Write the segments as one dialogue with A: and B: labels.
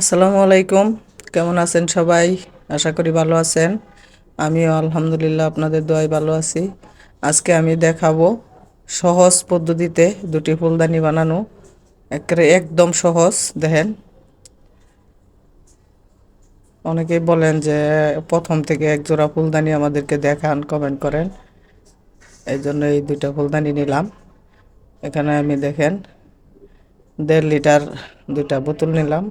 A: আসসালামু আলাইকুম। কেমন আছেন সবাই? আশা করি ভালো আছেন। আমিও আলহামদুলিল্লাহ আপনাদের দোয়ায় ভালো আছি। আজকে আমি দেখাবো সহজ পদ্ধতিতে দুটি ফুলদানি বানানো। একেবারে একদম সহজ, দেখেন। অনেকেই বলেন যে, প্রথম থেকে এক জোড়া ফুলদানি আমাদেরকে দেখান কমেন্ট করেন। এই জন্য এই দুইটা ফুলদানি নিলাম। এখানে আমি দেখেন, দেড় লিটার দুইটা বোতল নিলাম।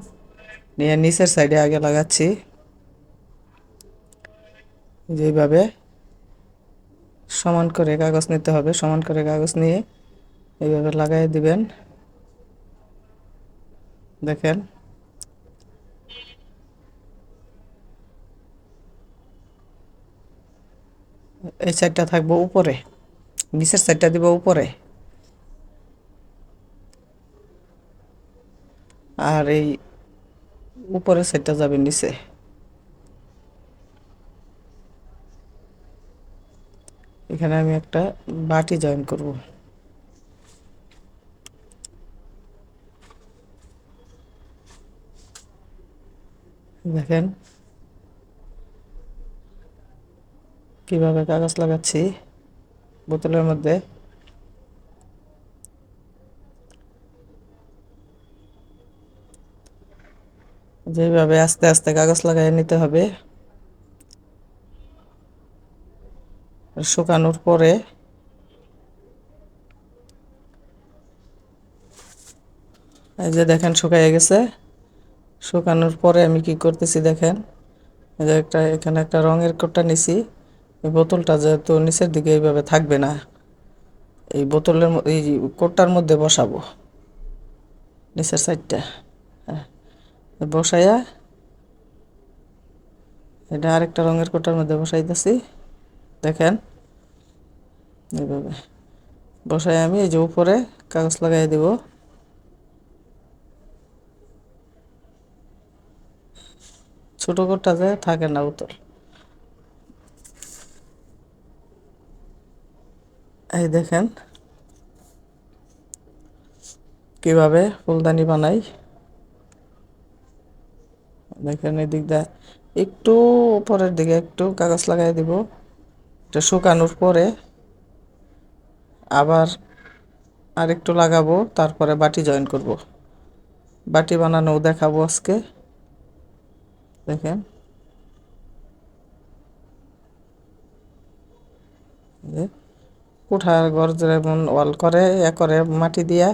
A: নিয়ে নিচের সাইডে আগে লাগাচ্ছি। যেভাবে সমান করে কাগজ নিতে হবে, সমান করে কাগজ নিয়ে এইভাবে লাগাই দিবেন। দেখেন। এই সাইডটা থাকব উপরে, নিচের সাইডটা দিব উপরে। আর এই উপরের সাইডটা যাবে নিচে। এখানে আমি একটা বাটি জয়েন করব। দেখেন কীভাবে কাগজ লাগাচ্ছি বোতলের মধ্যে। যেভাবে আস্তে আস্তে কাগজ লাগাই নিতে হবে। শুকানোর পরে এই যে দেখেন শুকাইয়ে গেছে। শুকানোর পরে আমি কি করতেছি দেখেন, এই যে একটা, এখানে একটা রঙের কোটটা নিছি। এই বোতলটা যেহেতু নিচের দিকে এইভাবে থাকবে না, এই বোতলের এই কোটটার মধ্যে বসাবো, নিচের সাইডটা। হ্যাঁ। বসাইয়া এটা আরেকটা রঙের কোটার মধ্যে বসাইতেছি। দেখেন, এইভাবে। বসাই আমি, এই যে উপরে কাগজ লাগাই দিব। ছোট কোটটা যে থাকে না উতল। এই দেখেন, কীভাবে ফুলদানি বানাই। দেখেন এই দিয়ে একটু উপরের দিকে একটু কাগজ লাগাই দিব এটা শুকানোর পরে আবার আর একটু লাগাবো, তারপরে বাটি জয়েন করব। বাটি বানানো দেখাবো আজকে। দেখেন। কুঠার ঘর যেমন ওয়াল করে, এ করে মাটি দিয়া,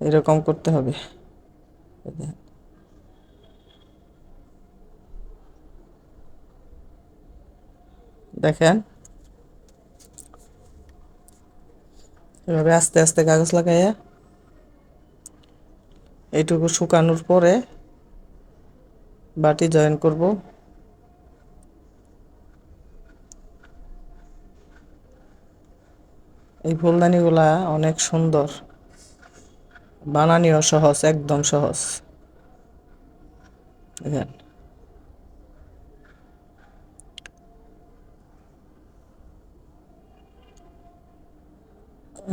A: এরকম করতে হবে। দেখেন। এভাবে আস্তে আস্তে কাগজ লাগাইয়া এইটুকু শুকানোর পরে বাটি জয়েন করব। এই ফুলদানিগুলা অনেক সুন্দর। বানানিও সহজ, একদম সহজ। দেখেন।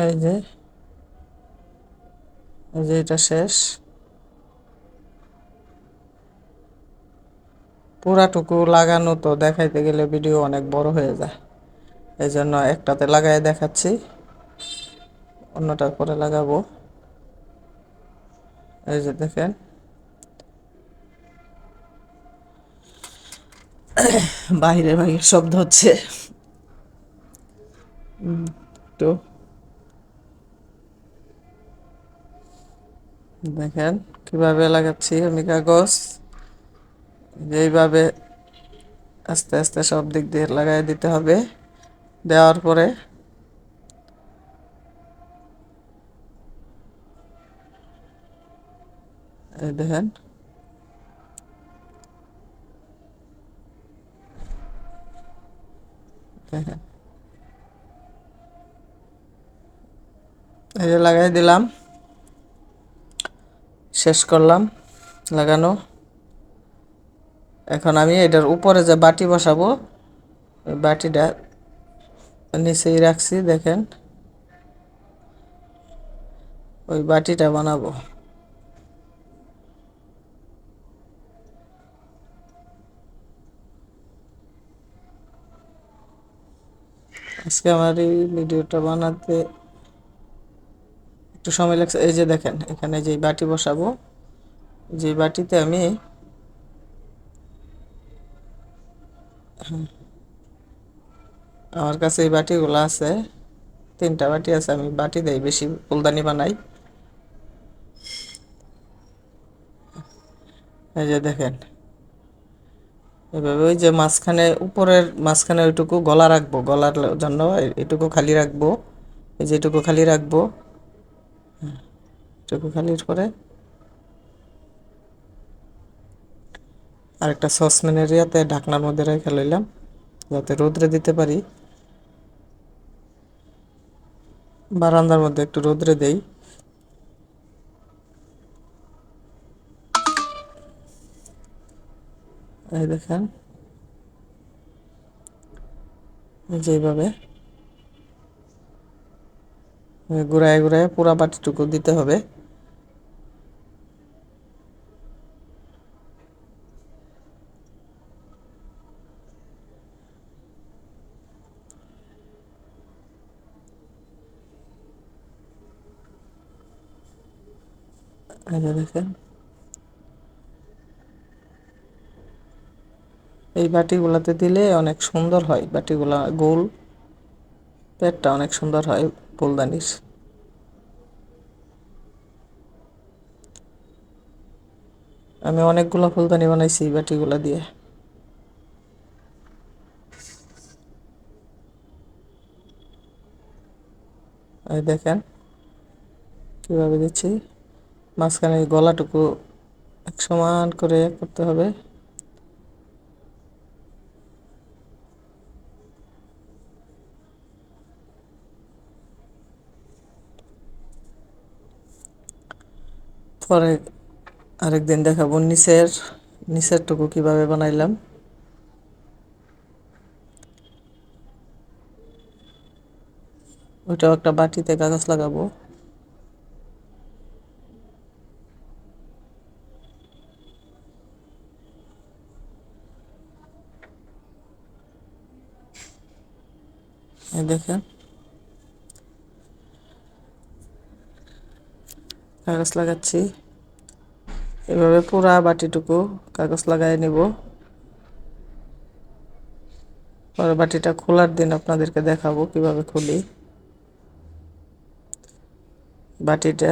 A: এই যে এই যে এটা শেষ। পুরাটুকু লাগানো তো দেখাইতে গেলে ভিডিও অনেক বড় হয়ে যায়। এই জন্য একটাতে লাগাই দেখাচ্ছি, অন্যটার পরে লাগাবো। এই যে দেখেন। বাহিরে বাহির শব্দ হচ্ছে। তো দেখেন কীভাবে লাগাচ্ছি আমি কাগজ। যেইভাবে আস্তে আস্তে সব দিক দিয়ে লাগাই দিতে হবে দেওয়ার পরে। দেখেন। দেখেন। এই লাগাই দিলাম। শেষ করলাম, লাগানো। এখন আমি এটার উপরে যে বাটি বসাবো ওই বাটিটা নিচেই রাখছি, দেখেন। ওই বাটিটা বানাবো। আজকে আমার এই ভিডিওটা বানাতে একটু সময় লাগছে। এই যে দেখেন, এখানে যে বাটি বসাবো যে বাটিতে আমি আমার কাছে এই বাটিগুলো আছে, তিনটা বাটি আছে, আমি বাটি দেই, বেশি ফুলদানি বানাই। এই যে দেখেন, এভাবে ওই যে মাঝখানে, উপরের মাঝখানে ওইটুকু গলা রাখব, গলার জন্য এটুকু খালি রাখব, এই যে এটুকু খালি রাখব। হ্যাঁ, এটুকু খালি করে আরেকটা সসপ্যানের ইয়াতে ঢাকনার মধ্যে রেখে লইলাম যাতে রোদ্রে দিতে পারি। বারান্দার মধ্যে একটু রোদ্রে দেই। এই দেখেন যেভাবে ঘুরায় ঘুরায় পুরা বাটিটুকু দিতে হবে। দেখেন। এই বাটিগুলাতে দিলে অনেক সুন্দর হয়। বাটিগুলা গোল। পেটটা অনেক সুন্দর হয় ফুলদানির। আমি অনেকগুলো ফুলদানি বানাইছি বাটিগুলা দিয়ে। দেখেন কীভাবে দিচ্ছি। মাঝখানে গলাটুকু এক সমান করে করতে হবে। পরে আরেকদিন দেখাবো নিচের নিচের টুকু কীভাবে বানাইলাম। ওইটাও একটা বাটিতে কাগজ লাগাবো। দেখেন। কাগজ লাগাচ্ছি। এভাবে পুরা বাটিটুকু কাগজ লাগাই নিব। পরে বাটিটা খোলার দিন আপনাদেরকে দেখাবো কীভাবে খুলি। বাটিটা